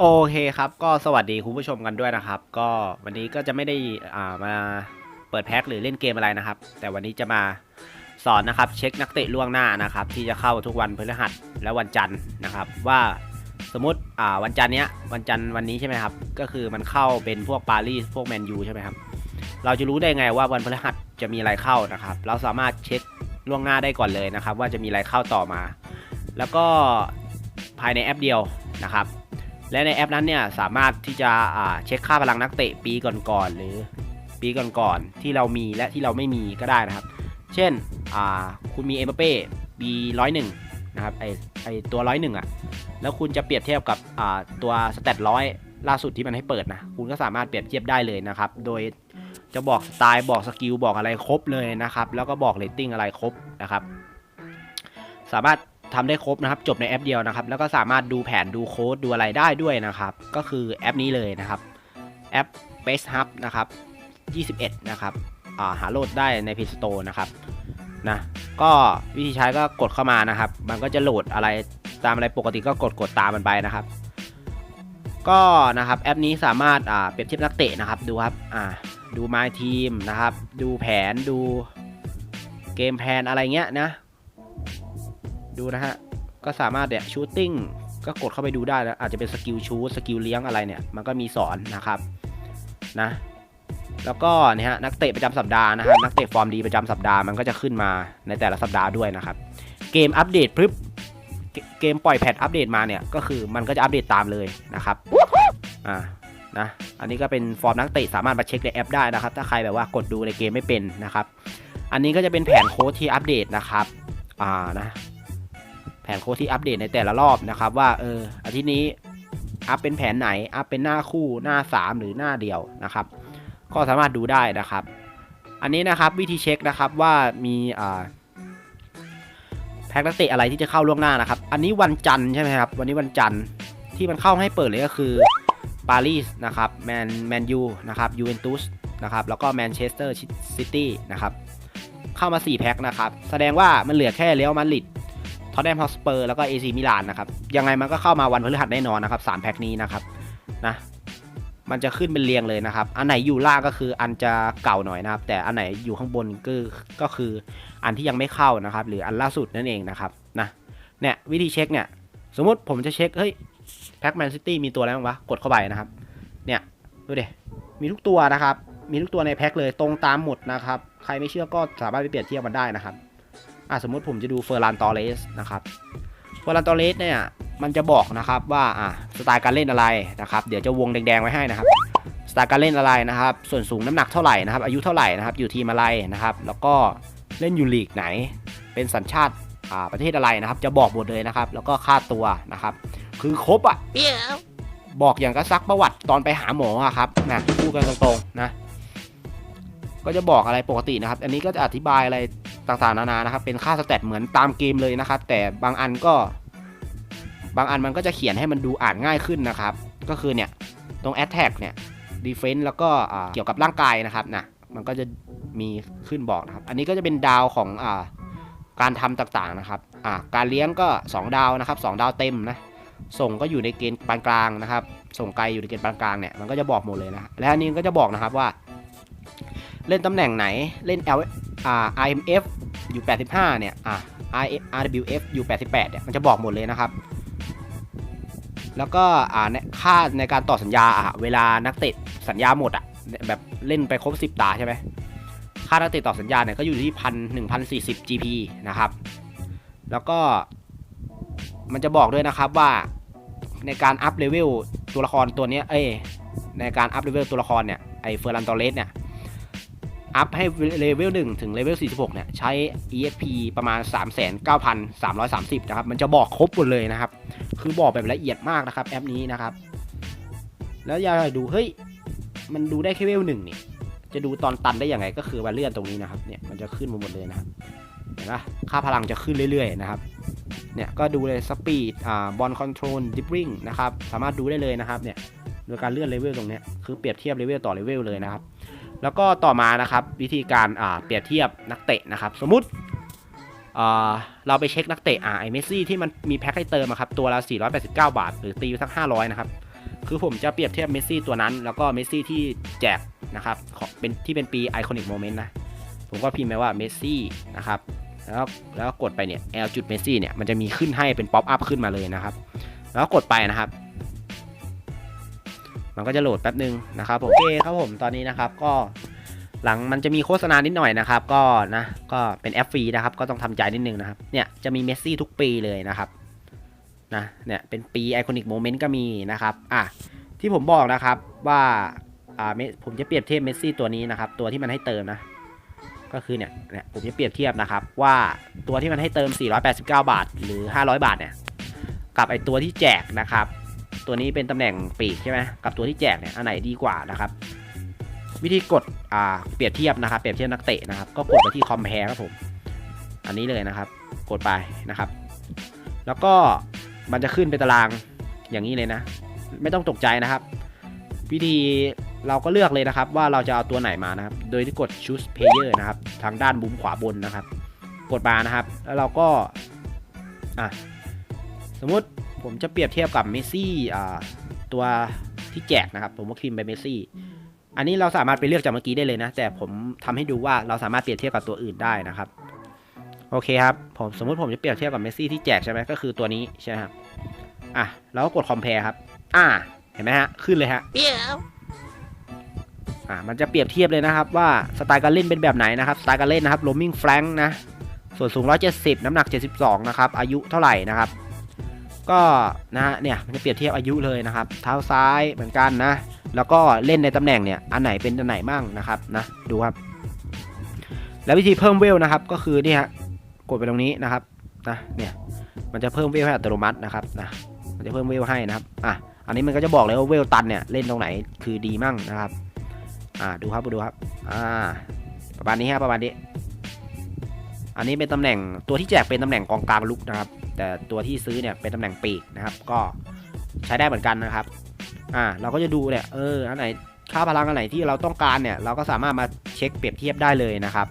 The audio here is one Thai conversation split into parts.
โอเคครับ ก็สวัสดีคุณผู้ชมกันด้วยนะครับ ก็วันนี้ก็จะไม่ได้อ่ามาเปิดแพ็คหรือเล่นเกมอะไรนะครับ แต่วันนี้จะมาสอนนะครับ เช็คนักเตะล่วงหน้านะครับ ที่จะเข้าทุกวันพฤหัสและวันจันทร์นะครับ ว่าสมมติอ่าวันจันทร์เนี้ยวันจันทร์วันนี้ใช่ไหมครับ ก็คือมันเข้าเป็นพวกปารีสพวกแมนยูใช่ไหมครับเราจะรู้ได้ไงว่าวันพฤหัสจะมีอะไรเข้านะครับ เราสามารถเช็คล่วงหน้าได้ก่อนเลยนะครับ ว่าจะมีอะไรเข้าต่อมา แล้วก็ภายในแอปเดียวนะครับ และในแอปนั้นเนี่ยสามารถที่จะอ่าเช็คค่าพลังนักเตะปีก่อนๆหรือปีก่อนๆที่เรามีและที่เราไม่มีก็ได้นะครับ เช่นอ่าคุณมีเอ็มเป้ปีร้อยหนึ่งนะครับไอไอตัวร้อยหนึ่งอะแล้วคุณจะเปรียบเทียบกับอ่าตัวสเตตร้อยล่าสุดที่มันให้เปิดนะคุณก็สามารถเปรียบเทียบได้เลยนะครับ โดยจะบอกสไตล์บอกสกิลบอกอะไรครบเลยนะครับ แล้วก็บอกเรตติ้งอะไรครบนะครับ สามารถ ทำได้ครบนะครับ จบในแอปเดียวนะครับ แล้วก็สามารถดูแผนดูโค้ดดูอะไรได้ด้วยนะครับ ก็คือแอปนี้เลยนะครับ แอป Base Hub นะครับ 21 นะครับาหาโหลดได้ใน Play Store นะครับนะก็วิธีใช้ก็กดเข้ามานะครับ มันก็จะโหลดอะไรตามอะไรปกติก็กดกดตามมันไปนะครับ ก็นะครับแอปนี้สามารถอ่าเปรียบเทียบนักเตะนะครับดูครับอ่าดู My Team นะครับ ดูแผนดูเกมแพลนอะไรเงี้ยนะ ดูนะฮะ ก็สามารถเนี่ยชูตติ้งก็กดเข้าไปดูได้แล้วอาจจะเป็นสกิลชูสกิลเลี้ยงอะไรเนี่ย มันก็มีสอนนะครับนะแล้วก็เนี่ยฮะนักเตะประจำสัปดาห์นะฮะนักเตะฟอร์มดีประจำสัปดาห์มันก็จะขึ้นมาในแต่ละสัปดาห์ด้วยนะครับ เกมอัปเดตปึ๊บเกเกมปล่อยแพทอัปเดตมาเนี่ยก็คือมันก็จะอัปเดตตามเลยนะครับอ่านะอันนี้ก็เป็นฟอร์มนักเตะสามารถมาเช็คในแอปได้นะครับ ถ้าใครแบบว่ากดดูในเกมไม่เป็นนะครับ อันนี้ก็จะเป็นแผนโค้ดที่อัปเดตนะครับอ่านะ แผนโค้ดที่อัปเดตในแต่ละรอบนะครับ ว่าเอออาทิตย์นี้อัพเป็นแผนไหนอัพเป็นหน้าคู่หน้า 3 หรือหน้าเดียวนะครับ ก็สามารถดูได้นะครับ อันนี้นะครับวิธีเช็คนะครับว่ามีอ่าแพ็กนักเตะอะไรที่จะเข้าล่วงหน้านะครับ อันนี้วันจันทร์ใช่ไหมครับ วันนี้วันจันทร์ที่มันเข้าให้เปิดเลยก็คือปารีสนะครับแมนแมนยูนะครับยูเวนตุสนะครับแล้วก็แมนเชสเตอร์ซิตี้นะครับเข้ามา 4 แพ็คนะครับ แสดงว่ามันเหลือแค่เรอัลมาดริด ท็อตแนมฮอสเปอร์แล้วก็เอซีมิลานนะครับยังไงมันก็เข้ามาวันพฤหัสแน่นอนนะครับสามแพ็คนี้นะครับนะมันจะขึ้นเป็นเรียงเลยนะครับ อันไหนอยู่ล่างก็คืออันจะเก่าหน่อยนะครับ แต่อันไหนอยู่ข้างบนก็ก็คืออันที่ยังไม่เข้านะครับ หรืออันล่าสุดนั่นเองนะครับนะเนี่ยวิธีเช็คเนี่ยสมมติผมจะเช็คเฮ้ยแพ็คแมนซิตี้มีตัวอะไรบ้างวะกดเข้าไปนะครับ เนี่ยดูดิมีทุกตัวนะครับ มีทุกตัวในแพ็คเลยตรงตามหมดนะครับ ใครไม่เชื่อก็สามารถไปเปรียบเทียบมันได้นะครับ อะสมมติผมจะดูเฟอร์รานตอเรสนะครับเฟอร์รานตอเรสเนี่ยมันจะบอกนะครับว่าอะสไตล์การเล่นอะไรนะครับ เดี๋ยวจะวงแดงๆไว้ให้นะครับสไตล์การเล่นอะไรนะครับ ส่วนสูงน้ำหนักเท่าไหร่นะครับ อายุเท่าไหร่นะครับ อยู่ทีมอะไรนะครับ แล้วก็เล่นอยู่ลีกไหน เป็นสัญชาติอ่าประเทศอะไรนะครับ จะบอกหมดเลยนะครับ แล้วก็ค่าตัวนะครับ คือครบอะบอกอย่างก็ซักประวัติตอนไปหาหมอครับนะพูดกันตรงๆนะก็จะบอกอะไรปกตินะครับ อันนี้ก็จะอธิบายอะไร ต่างๆนานานะครับ เป็นค่าสแตทเหมือนตามเกมเลยนะครับ แต่บางอันก็ บางอันมันก็จะเขียนให้มันดูอ่านง่ายขึ้นนะครับ ก็คือเนี่ย ตรง attack เนี่ย defense แล้วก็เกี่ยวกับร่างกายนะครับนะมันก็จะมีขึ้นบอกนะครับ อันนี้ก็จะเป็นดาวของอ่าการทำต่างๆนะครับอ่าการเลี้ยงก็ 2 ดาวนะครับ 2 ดาวเต็มนะ ส่งก็อยู่ในเกณฑ์ปานกลางนะครับ ส่งไกลอยู่ในเกณฑ์ปานกลางเนี่ย มันก็จะบอกหมดเลยนะ และอันนี้ก็จะบอกนะครับว่า เล่นตำแหน่งไหน เล่น L อ่า IMF อยู่85 เนี่ย อ่า RWF อยู่88 เนี่ย มันจะบอกหมดเลยนะครับ แล้วก็ อ่าเนี่ยค่าในการต่อสัญญา อะ เวลานักเตะสัญญาหมดอะ แบบเล่นไปครบ 10 ตาใช่ไหม ค่านักเตะต่อสัญญาเนี่ยก็อยู่ที่พันหนึ่งพันสี่สิบ GP นะครับ แล้วก็ มันจะบอกด้วยนะครับว่า ในการอัพเลเวลตัวละครตัวนี้ เอ้ย ในการอัพเลเวลตัวละครเนี่ย ไอเฟอร์รันตอเรสเนี่ย อัพให้เลเวล1ถึงเลเวล46 เนี่ย ใช้ EXP ประมาณ 39,330 นะครับ มันจะบอกครบหมดเลยนะครับ คือบอกแบบละเอียดมากนะครับ แอปนี้นะครับ แล้วอยากดู เฮ้ย มันดูได้แค่เลเวลหนึ่งนี่ จะดูตอนตันได้ยังไงก็คือมาเลื่อนตรงนี้นะครับ เนี่ย มันจะขึ้นมาหมดเลยนะครับเห็นปะค่าพลังจะขึ้นเรื่อยๆนะครับ เนี่ย ก็ดูเลยสปีด อ่า บอลคอนโทรล ดิฟริงนะครับ สามารถดูได้เลยนะครับ เนี่ย โดยการเลื่อนเลเวลตรงเนี้ยคือเปรียบเทียบเลเวลต่อเลเวลเลยนะครับ แล้วก็ต่อมานะครับวิธีการเปรียบเทียบนักเตะนะครับ สมมุติเราไปเช็คนักเตะอ่าไอเมซี่ที่มันมีแพ็คให้เติมครับตัวละ 489 บาท หรือตีสัก 500 นะครับ คือผมจะเปรียบเทียบเมซี่ตัวนั้น แล้วก็เมซี่ที่แจกนะครับของเป็นที่เป็นปีไอคอนิกโมเมนต์นะ ผมก็พิมพ์ไปว่าเมซี่นะครับแล้วแล้วกดไปเนี่ย L จุดเมซี่เนี่ยมันจะมีขึ้นให้เป็นป๊อปอัพขึ้นมาเลยนะครับ แล้วกดไปนะครับ มันก็จะโหลดแป๊บนึงนะครับผมโอเคครับผมตอนนี้นะครับก็หลังมันจะมีโฆษณานิดหน่อยนะครับ ก็นะก็เป็นแอปฟรีนะครับ ก็ต้องทำใจนิดนึงนะครับ เนี่ยจะมีเมสซี่ทุกปีเลยนะครับนะเนี่ยเป็นปีไอคอนิกโมเมนต์ก็มีนะครับอะที่ผมบอกนะครับว่าอ่าผมจะเปรียบเทียบเมสซี่ตัวนี้นะครับ ตัวที่มันให้เติมนะก็คือเนี่ยเนี่ยผมจะเปรียบเทียบนะครับ ว่าตัวที่มันให้เติม 489 บาท หรือ 500 บาทเนี่ยกับไอตัวที่แจกนะครับ ตัวนี้เป็นตำแหน่งปีกใช่ไหมกับตัวที่แจกเนี่ยอันไหนดีกว่านะครับ วิธีกดอ่าเปรียบเทียบนะครับเปรียบเทียบนักเตะนะครับ ก็กดไปที่ compare ครับผมอันนี้เลยนะครับ กดไปนะครับ แล้วก็มันจะขึ้นเป็นตารางอย่างนี้เลยนะ ไม่ต้องตกใจนะครับ วิธีเราก็เลือกเลยนะครับว่าเราจะเอาตัวไหนมานะครับ โดยที่กด choose player นะครับ ทางด้านบุมขวาบนนะครับ กดมานะครับ แล้วเราก็อะสมมติ ผมจะเปรียบเทียบกับเมสซี่อ่าตัวที่แจกนะครับ ผมก็พิมพ์ไปเมสซี่อันนี้เราสามารถไปเลือกจากเมื่อกี้ได้เลยนะ แต่ผมทำให้ดูว่าเราสามารถเปรียบเทียบกับตัวอื่นได้นะครับ โอเคครับผมสมมุติผมจะเปรียบเทียบกับเมสซี่ที่แจกใช่ไหมก็คือตัวนี้ใช่ไหมครับอะแล้วก็กด compare ครับ อ่าเห็นไหมฮะขึ้นเลยฮะอ่ามันจะเปรียบเทียบเลยนะครับว่าสไตล์การเล่นเป็นแบบไหนนะครับสไตล์การเล่นนะครับ roaming flank นะส่วนสูง 170 น้ำหนัก 72 นะครับ อายุเท่าไหร่นะครับ ก็นะฮะเนี่ยมันจะเปรียบเทียบอายุเลยนะครับ เท้าซ้ายเหมือนกันนะ แล้วก็เล่นในตำแหน่งเนี่ยอันไหนเป็นอันไหนมั่งนะครับนะดูครับ แล้ววิธีเพิ่มเวลนะครับ ก็คือนี่ฮะกดไปตรงนี้นะครับนะเนี่ยมันจะเพิ่มเวลให้อัตโนมัตินะครับนะมันจะเพิ่มเวลให้นะครับอะอันนี้มันก็จะบอกเลยว่าเวลตันเนี่ยเล่นตรงไหนคือดีมั่งนะครับอ่าดูครับดูครับอ่าประมาณนี้ฮะประมาณนี้ อันนี้เป็นตำแหน่งตัวที่แจกเป็นตำแหน่งกองกลางลุกนะครับ แต่ตัวที่ซื้อเนี่ยเป็นตำแหน่งปีกนะครับ ก็ใช้ได้เหมือนกันนะครับ อ่า เราก็จะดูเนี่ย เออ อันไหนค่าพลังอันไหนที่เราต้องการเนี่ย เราก็สามารถมาเช็คเปรียบเทียบได้เลยนะครับ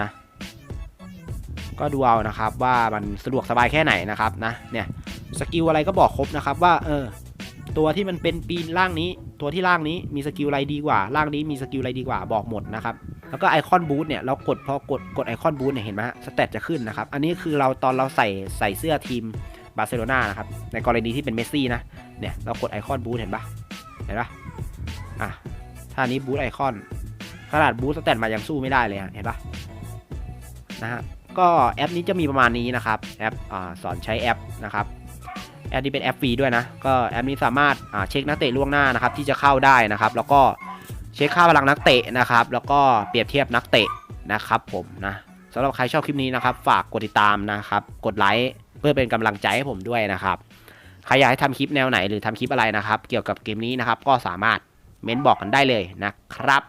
นะ ก็ดูเอานะครับว่ามันสะดวกสบายแค่ไหนนะครับนะ เนี่ย สกิลอะไรก็บอกครบนะครับว่า เออ ตัวที่มันเป็นปีนล่างนี้ ตัวที่ล่างนี้มีสกิลอะไรดีกว่า ล่างนี้มีสกิลอะไรดีกว่า บอกหมดนะครับ แล้วก็ไอคอนบูทเนี่ยเรากดพอกดกดไอคอนบูทเนี่ยเห็นไหมฮะสเตตจะขึ้นนะครับ อันนี้คือเราตอนเราใส่ใส่เสื้อทีมบาร์เซโลนานะครับในกรณีที่เป็นเมสซี่นะเนี่ยเรากดไอคอนบูทเห็นปะเห็นปะอะท่านี้บูทไอคอนขนาดบูทสเตตมายังสู้ไม่ได้เลยฮะเห็นปะนะฮะก็แอปนี้จะมีประมาณนี้นะครับแอปอสอนใช้แอปนะครับแอปนี้เป็นแอปฟรีด้วยนะก็แอปนี้สามารถเช็คนักเตะล่วงหน้านะครับที่จะเข้าได้นะครับ แล้วก็ เช็คค่าพลังนักเตะนะครับ แล้วก็เปรียบเทียบนักเตะนะครับผมนะสำหรับใครชอบคลิปนี้นะครับ ฝากกดติดตามนะครับ กดไลค์เพื่อเป็นกำลังใจให้ผมด้วยนะครับใครอยากให้ทำคลิปแนวไหนหรือทำคลิปอะไรนะครับ เกี่ยวกับเกมนี้นะครับ ก็สามารถเม้นบอกกันได้เลยนะครับ